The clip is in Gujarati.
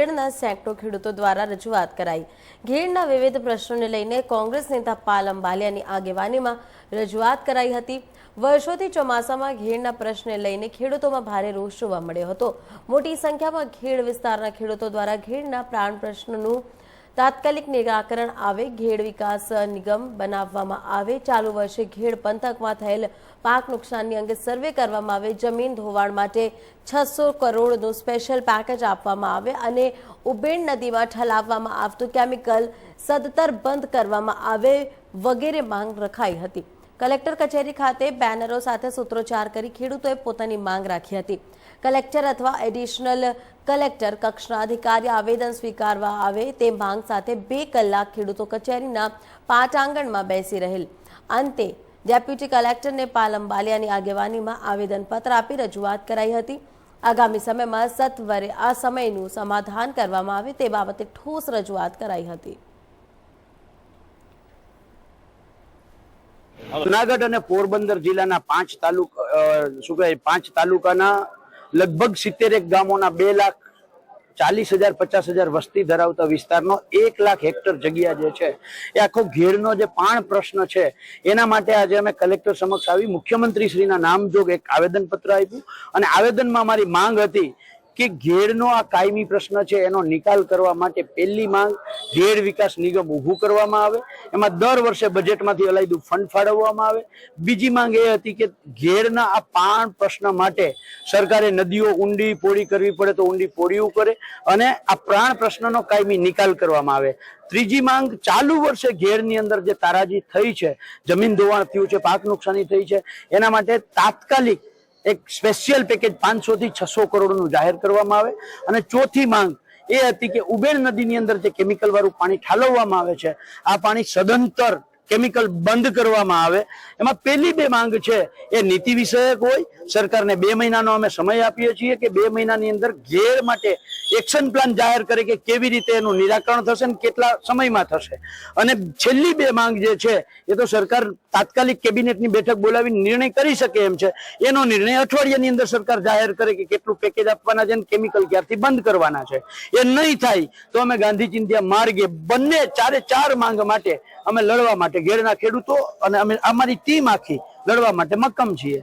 ખેડના સેંકડો ખેડૂતો દ્વારા રજૂઆત કરાઈ. ઘેડના વિવિધ પ્રશ્નોને લઈને કોંગ્રેસ નેતા પાલ અંબાલિયાની આગેવાનીમાં રજૂઆત કરાઈ હતી. વર્ષોથી ચોમાસામાં ઘેડના પ્રશ્નને લઈને ખેડૂતોમાં ભારે રોષ જોવા મળ્યો હતો. મોટી સંખ્યામાં ઘેડ વિસ્તારના ખેડૂતો દ્વારા ઘેડના પ્રાણ પ્રશ્નનું તાત્કાલિક નિરાકરણ આવે, ઘેડ વિકાસ નિગમ બનાવવામાં આવે. ચાલુ વર્ષે ઘેડ પંથકમાં થયેલ પાક નુકસાનની અંગે સર્વે કરવામાં આવે. જમીન ધોવાણ માટે છસો કરોડનું સ્પેશિયલ પેકેજ આપવામાં આવે અને ઉબેણ નદીમાં ઠલાવવામાં આવતું કેમિકલ સદતર બંધ કરવામાં આવે વગેરે માંગ રખાઈ હતી. કલેક્ટર કચેરી ખાતે બેનરો સાથે સૂત્રોચ્ચાર કરી ખેડૂતોએ પોતાની માંગ રાખી હતી. કલેક્ટર અથવા એડિશનલ કલેક્ટર કક્ષના અધિકારી આવેદન સ્વીકારવા આવે તે માંગ સાથે બે કલાક ખેડૂતો કચેરીના પાંચ આંગણમાં બેસી રહેલ. અંતે ડેપ્યુટી કલેક્ટરને પાલમ બાલિયાની આગેવાનીમાં આવેદનપત્ર આપી રજૂઆત કરાઈ હતી. આગામી સમયમાં સત્વરે આ સમયનું સમાધાન કરવામાં આવે તે બાબતે ઠોસ રજૂઆત કરાઈ હતી. જુનાગઢ અને પોરબંદર જિલ્લાના પાંચ તાલુકા શું કહેવાય, પાંચ તાલુકાના લગભગ સિત્તેર એક ગામોના બે લાખ ચાલીસ હજાર, પચાસ હજાર વસ્તી ધરાવતા વિસ્તારનો એક લાખ હેક્ટર જગ્યા જે છે, એ આખો ઘેરનો જે પાણ પ્રશ્ન છે, એના માટે આજે અમે કલેક્ટર સમક્ષ આવી મુખ્યમંત્રી શ્રીના નામજોગ એક આવેદનપત્ર આપ્યું. અને આવેદનમાં મારી માંગ હતી કે ઘેરનો આ કાયમી પ્રશ્ન છે, એનો નિકાલ કરવા માટે પહેલી માંગ ઘેર વિકાસ નિગમ ઊભું કરવામાં આવે. એમાં દર વર્ષે બજેટમાંથી અલાયદું ફંડ ફાળવવામાં આવે. બીજી માંગ એ હતી કે ઘેરના આ પાણ પ્રશ્ન માટે સરકારે નદીઓ ઊંડી પોળી કરવી પડે તો ઊંડી પોળીઓ કરે અને આ પ્રાણ પ્રશ્નનો કાયમી નિકાલ કરવામાં આવે. ત્રીજી માંગ, ચાલુ વર્ષે ઘેરની અંદર જે તારાજી થઈ છે, જમીન ધોવાણ થયું છે, પાક નુકસાની થઈ છે, એના માટે તાત્કાલિક એક સ્પેશિયલ પેકેજ પાંચસો થી છસો કરોડનું જાહેર કરવામાં આવે. અને ચોથી માંગ એ હતી કે ઉબેર નદીની અંદર જે કેમિકલ વાળું પાણી ઠાલવવામાં આવે છે, આ પાણી સદંતર કેમિકલ બંધ કરવામાં આવે. એમાં પહેલી બે માંગ છે, એ નીતિ વિષયક હોય, સરકારને બે મહિનાનો અમે સમય આપીએ છીએ કે બે મહિનાની અંદર ઘેર માટે એક્શન પ્લાન જાહેર કરે કે કેવી રીતે એનું નિરાકરણ થશે ને કેટલા સમયમાં થશે. અને છેલ્લી બે માંગ જે છે, એ તો સરકાર તાત્કાલિક કેબિનેટની બેઠક બોલાવી નિર્ણય કરી શકે એમ છે. એનો નિર્ણય અઠવાડિયાની અંદર સરકાર જાહેર કરે કે કેટલું પેકેજ આપવાના છે અને કેમિકલ ક્યારથી બંધ કરવાના છે. એ નહીં થાય તો અમે ગાંધી ચિંધ્યા માર્ગે બંને ચારે ચાર માંગ માટે અમે લડવા માટે ઘેરના ખેડૂતો અને અમે અમારી ટીમ આખી લડવા માટે મક્કમ છીએ.